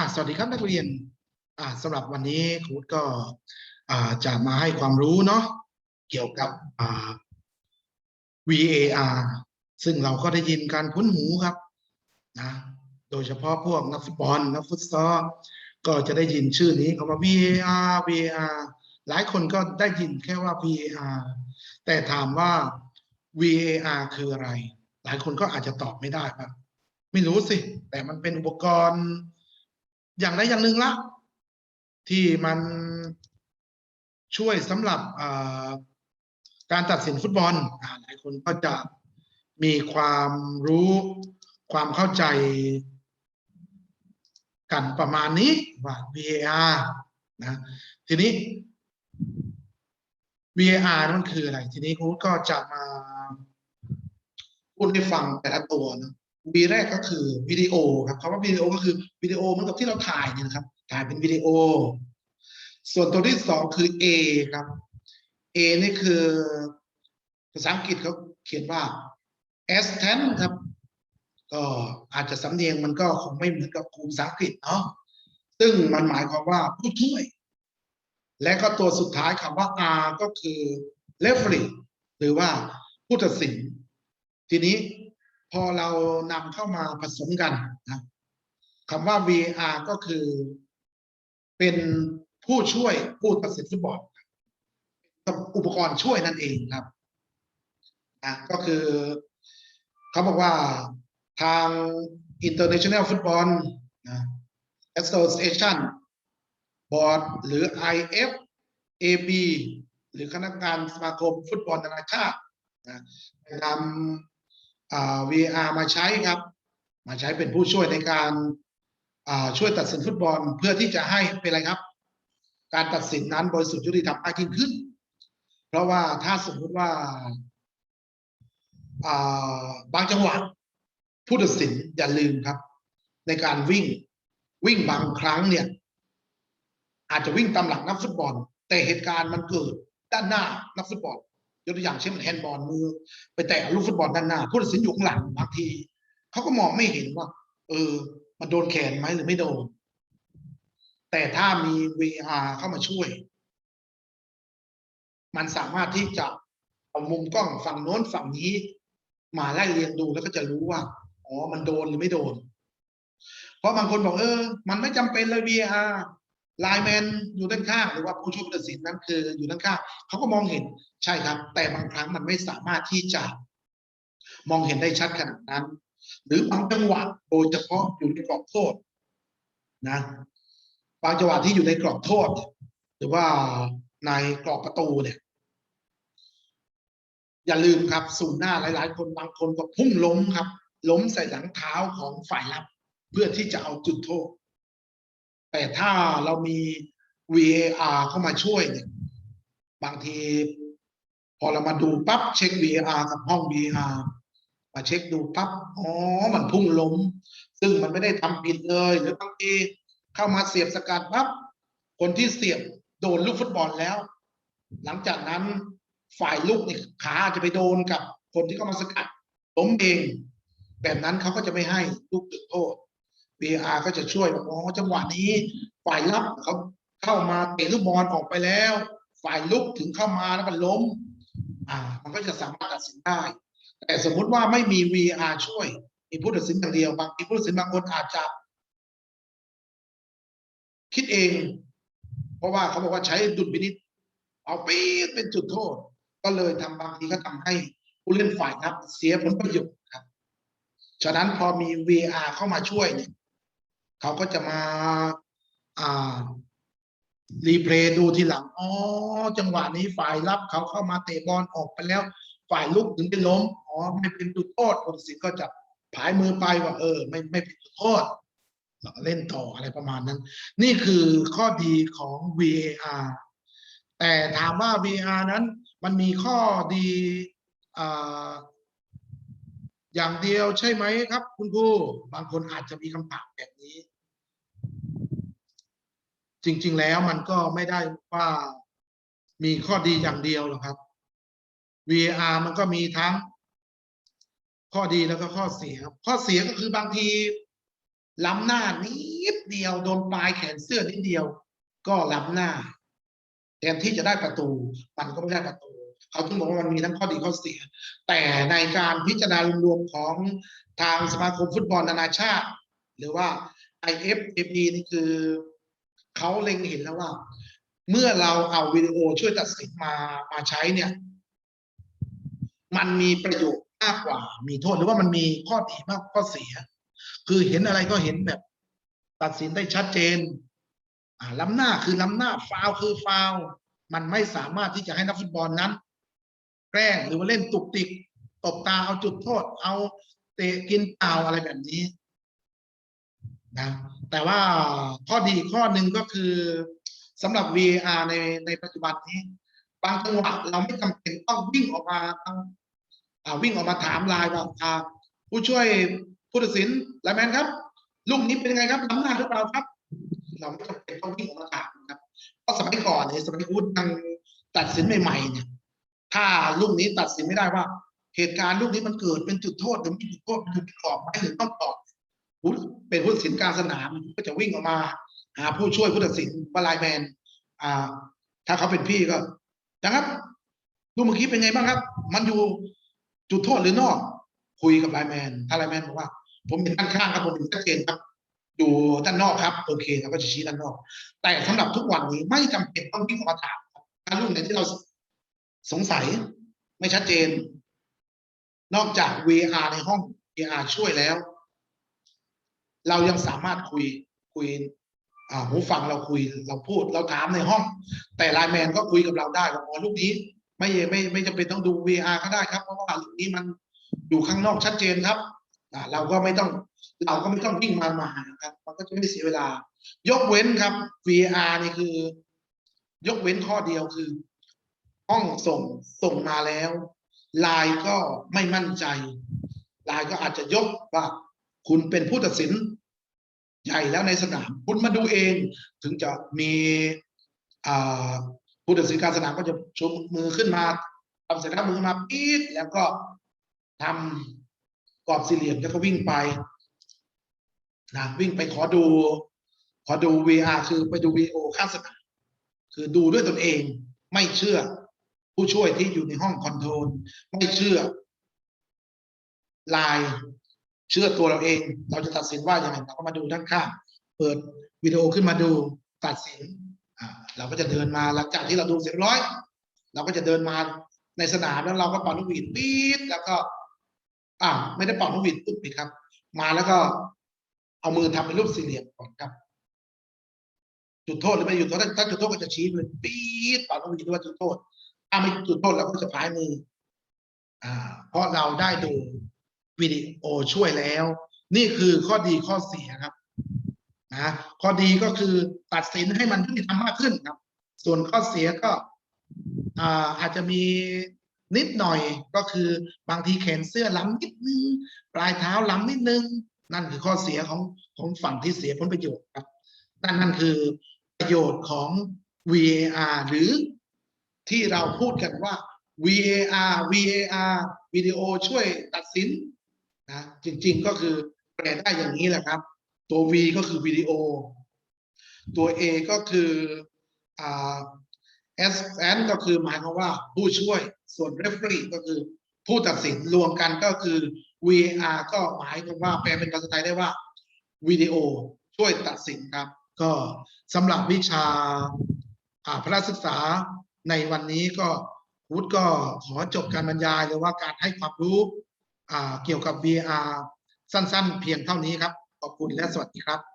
อะสวัสดีครับนักเรียนอะสำหรับวันนี้ครูก็อ่าจะมาให้ความรู้เนาะเกี่ยวกับอ่า VAR ซึ่งเราก็ได้ยินการคุ้นหูครับนะโดยเฉพาะพวกนักฟุตบอลนักฟุตซอลก็จะได้ยินชื่อนี้คำว่า VAR VAR หลายคนก็ได้ยินแค่ว่า VAR แต่ถามว่า VAR คืออะไร หลายคนก็อาจจะตอบไม่ได้ครับไม่รู้สิ แต่มันเป็นอุปกรณ์ อย่างใดอย่างหนึ่งละ ที่มันช่วยสำหรับการตัดสินฟุตบอลหลายคนก็จะมีความรู้ความเข้าใจกันประมาณนี้ว่า VAR นะทีนี้ VAR นั่นคืออะไร ทีนี้ครูก็จะมาพูดให้ฟังแต่ละตัวนะ V แรกก็คือวิดีโอครับคำว่าวิดีโอก็คือวิดีโอเหมือนกับที่เราถ่ายเนี่ยนะครับถ่ายเป็นวิดีโอ ส่วนตัวที่สองคือ A ครับ A นี่คือภาษาอังกฤษเขาเขียนว่า assistant ครับ ก็อาจจะสำเนียงมันก็คงไม่เหมือนกับครูภาษาอังกฤษเนาะซึ่งมันหมายความว่าผู้ช่วย และก็ตัวสุดท้ายคำว่า R ก็คือ referee หรือว่าผู้ตัดสิน ทีนี้ พอเรานำเข้ามาผสมกันนะคำว่า VR ก็คือเป็นผู้ช่วยผู้ตัดสินฟุตบอลอุปกรณ์ช่วยนั่นเองครับนะก็คือเขาบอกว่าทาง International Football นะ Association Board หรือ IF AB หรือคณะกรรมการสมาคมฟุตบอลนานาชาตินะนำ VR มาใช้ครับ มาใช้เป็นผู้ช่วยในการช่วยตัดสินฟุตบอลเพื่อที่จะให้เป็นอะไรครับ การตัดสินนั้นบริสุทธิ์ยุติธรรมมากยิ่งขึ้น เพราะว่าถ้าสมมติว่าอ่าบางจังหวะผู้ตัดสินอย่าลืมครับ ในการวิ่งวิ่งบางครั้งเนี่ย อาจจะวิ่งตามหลังนักฟุตบอล แต่เหตุการณ์มันเกิดด้านหน้านักฟุตบอล ยกตัวอย่างเช่นมันแฮนด์บอลมือ ไปแตะลูกฟุตบอลด้านหน้าผู้ตัดสินอยู่ข้างหลังบางทีเขาก็มองไม่เห็นว่า เออ มันโดนแขนไหมหรือไม่โดน แต่ถ้ามี VR เข้ามาช่วย มันสามารถที่จะเอามุมกล้องฝั่งโน้นฝั่งนี้ มาไล่เรียงดูแล้วก็จะรู้ว่าอ๋อมันโดนหรือไม่โดน เพราะบางคนบอกเออ มันไม่จำเป็นเลย VR ไลน์แมนอยู่ด้านข้างหรือว่าผู้ช่วยผู้ตัดสินนั้นคืออยู่ด้านข้างเขาก็มองเห็นใช่ครับ แต่บางครั้งมันไม่สามารถที่จะมองเห็นได้ชัดขนาดนั้น หรือบางจังหวะโดยเฉพาะอยู่ในกรอบโทษนะบางจังหวะที่อยู่ในกรอบโทษ หรือว่าในกรอบประตูเนี่ย อย่าลืมครับสูนหน้าหลาย ๆ คนบางคนก็พุ่งล้มครับ ล้มใส่หลังเท้าของฝ่ายรับ เพื่อที่จะเอาจุดโทษ แต่ถ้าเรามี VAR เข้ามาช่วยเนี่ย บางทีพอเรามาดูปั๊บเช็ค VAR กับห้อง VAR มาเช็คดูปั๊บอ๋อมันพุ่งล้ม ซึ่งมันไม่ได้ทำผิดเลย หรือบางทีเข้ามาเสียบสกัดปั๊บคนที่เสียบโดนลูกฟุตบอลแล้ว หลังจากนั้นฝ่ายลูกนี่ขาอาจจะไปโดนกับคนที่เข้ามาสกัดล้มเอง แบบนั้นเขาก็จะไม่ให้ลูกจุดโทษ VR ก็จะช่วยว่าอ๋อจังหวะนี้ฝ่ายรับเขาเข้ามาเตะลูกบอลออกไปแล้ว ฝ่ายลุกถึงเข้ามาแล้วมันล้ม อ่า มันก็จะสามารถตัดสินได้ แต่สมมุติว่าไม่มี VR ช่วย มีผู้ตัดสินอย่างเดียวบางทีผู้ตัดสินบางคนอาจจะคิดเอง เพราะว่าเขาบอกว่าใช้ดุลพินิษเอาไปดเป็นจุดโทษ ก็เลยทำบางทีก็ทำให้ผู้เล่นฝ่ายรับเสียผลประโยชน์ครับ ฉะนั้นพอมี VR เข้ามาช่วยเนี่ย เขาก็จะมาอ่ารีเพลย์ดูทีหลัง อ๋อ จังหวะนี้ฝ่ายรับเขาเข้ามาเตะบอลออกไปแล้ว ฝ่ายลุกถึงได้ล้ม อ๋อ ไม่เป็นจุดโทษผู้ตัดสินก็จะผายมือไปว่า เออ ไม่ไม่เป็นจุดโทษเล่นต่ออะไรประมาณนั้น นี่คือข้อดีของ VAR แต่ถามว่า VAR นั้น มันมีข้อดีออย่างเดียวใช่ไหมครับ คุณครูบางคนอาจจะมีคำถามแบบนี้ จริง ๆ แล้วมันก็ไม่ได้ว่ามีข้อดีอย่างเดียวหรอกครับ VAR มันก็มีทั้งข้อดีแล้วก็ข้อเสีย ข้อเสียก็คือบางทีล้ำหน้านิดเดียวโดนปลายแขนเสื้อนิดเดียว ก็ล้ำหน้าแทนที่จะได้ประตู มันก็ไม่ได้ประตู เขาถึงบอกว่ามันมีทั้งข้อดีข้อเสีย แต่ในการพิจารณารวมของทางสมาคมฟุตบอลนานาชาติ หรือว่า IFAB นี่คือ เขาเล็งเห็นแล้วว่า เมื่อเราเอาวิดีโอช่วยตัดสินมามาใช้เนี่ย มันมีประโยชน์มากกว่า มีโทษหรือว่ามันมีข้อดีมากข้อเสีย คือเห็นอะไรก็เห็นแบบ ตัดสินได้ชัดเจน อ่าล้ำหน้าคือล้ำหน้าฟาวคือฟาวมันไม่สามารถที่จะให้นักฟุตบอลนั้น แกล้งหรือว่าเล่นตุกติกตบตาเอาจุดโทษ เอาเตะกินเปล่าอะไรแบบนี้ นะแต่ว่าข้อดีข้อหนึ่งก็คือสำหรับ V R ในในปัจจุบันนี้ บางจังหวะเราไม่จำเป็นต้องวิ่งออกมาต้องวิ่งออกมาถามลน์ว่าอ่าผู้ช่วยผู้ตัดสินไลแมนครับ ลูกนี้เป็นไงครับล้ำหน้าหรือเปล่าครับ เราไม่จำเป็นต้องวิ่งออกมาถามนะครับเพราะสมัยก่อนเนี่ยสมัยวุฒิยังตัดสินใหม่ๆเนี่ยถ้าลูกนี้ตัดสินไม่ได้ว่า เหตุการณ์ลูกนี้มันเกิดเป็นจุดโทษหรือไม่จุดโทษมันเป็นกรอบไหมหรือต้องตอบ เป็นผู้ตัดสินกลารสนามก็จะวิ่งออกมา หาผู้ช่วยผู้ตัดสินวลายแมนอ่า ถ้าเขาเป็นพี่ก็ นะครับลูเมื่อกี้เป็นไงบ้างครับ มันอยู่จุดโทษหรือนอก คุยกับไลแมนถ้าไลแมนบอกว่า ผมเห็นด้านข้างครับผมเห็นชัดเจนครับอยู่ด้านนอกครับโอเคเราก็จะชี้ด้านนอก แต่สำหรับทุกวันนี้ไม่จำเป็นต้องวิ่งออกมาถามครับถ้าลูกไหนที่เราสงสัยไม่ชัดเจน นอกจาก VR ในห้อง VR ช่วยแล้ว เรายังสามารถคุยคุยหูฟังเราคุยเราพูดเราถามในห้อง แต่ไลน์แมนก็คุยกับเราได้ว่าอ๋อลูกนี้ ไม่ไม่ไม่จำเป็นต้องดู VR ก็ได้ครับเพราะว่าลูกนี้มันอยู่ข้างนอกชัดเจนครับเราก็ไม่ต้องเราก็ไม่ต้องวิ่งมามาหาครับ มันก็จะไม่เสียเวลา ยกเว้นครับ VR นี่คือ ยกเว้นข้อเดียวคือ ห้องส่งส่งมาแล้วไลน์ก็ไม่มั่นใจไลน์ก็อาจจะยกว่า คุณเป็นผู้ตัดสินใหญ่แล้วในสนาม คุณมาดูเอง ถึงจะมีผู้ตัดสินการสนามก็จะชูมือขึ้นมาทำเสร็จแล้วมือมาปี๊ดแล้วก็ทำกรอบสี่เหลี่ยมแล้วก็วิ่งไปนะวิ่งไปขอดู ขอดู VR คือไปดูวีโอข้างสนามคือดูด้วยตนเองไม่เชื่อผู้ช่วยที่อยู่ในห้องคอนโทรลไม่เชื่อไลน์ เชื่อตัวเราเอง เราจะตัดสินว่าอย่างไรเราก็มาดูด้านข้างเปิดวิดีโอขึ้นมาดูตัดสินเราก็จะเดินมาหลังจากที่เราดูเสร็จร้อย เราก็จะเดินมาในสนามแล้วเราก็เป่านกหวีดปี๊ดแล้วก็อ่าไม่ได้เป่านกหวีดปุ๊บปิดครับ มาแล้วก็เอามือทำเป็นรูปสี่เหลี่ยมก่อนครับ จุดโทษหรือไม่จุดโทษถ้าถ้าจุดโทษก็จะชี้เลยปี๊ดเป่านกหวีดว่าจุดโทษถ้าไม่จุดโทษเราก็จะพายมือ อ่า เพราะเราได้ดู วิดีโอช่วยแล้ว นี่คือข้อดีข้อเสียครับนะข้อดีก็คือตัดสินให้มันยุติธรรมมากขึ้นครับ ส่วนข้อเสียก็อาอาจจะมีนิดหน่อยก็คือบางทีแขนเสื้อล้ำนิดนึงปลายเท้าล้ำนิดนึง นั่นคือข้อเสียของของฝั่งที่เสียผลประโยชน์ครับ นั่นนั่นคือประโยชน์ของ VAR หรือที่เราพูดกันว่า VAR VAR วิดีโอช่วยตัดสิน นะจริง ๆก็คือแปลได้อย่างนี้แหละครับ ตัว V ก็คือวิดีโอ ตัว A ก็คืออ่า S N ก็คือหมายความว่าผู้ช่วย ส่วน referee ก็คือผู้ตัดสินรวมกันก็คือ VAR ก็หมายความว่าแปลเป็นภาษาไทยได้ว่าวิดีโอช่วยตัดสินครับ ก็สำหรับวิชาอ่าพระศึกษาในวันนี้ก็วุฒิก็ขอจบการบรรยายหรือว่าการให้ความรู้ เกี่ยวกับ VR สั้นๆ เพียงเท่านี้ครับ ขอบคุณและสวัสดีครับ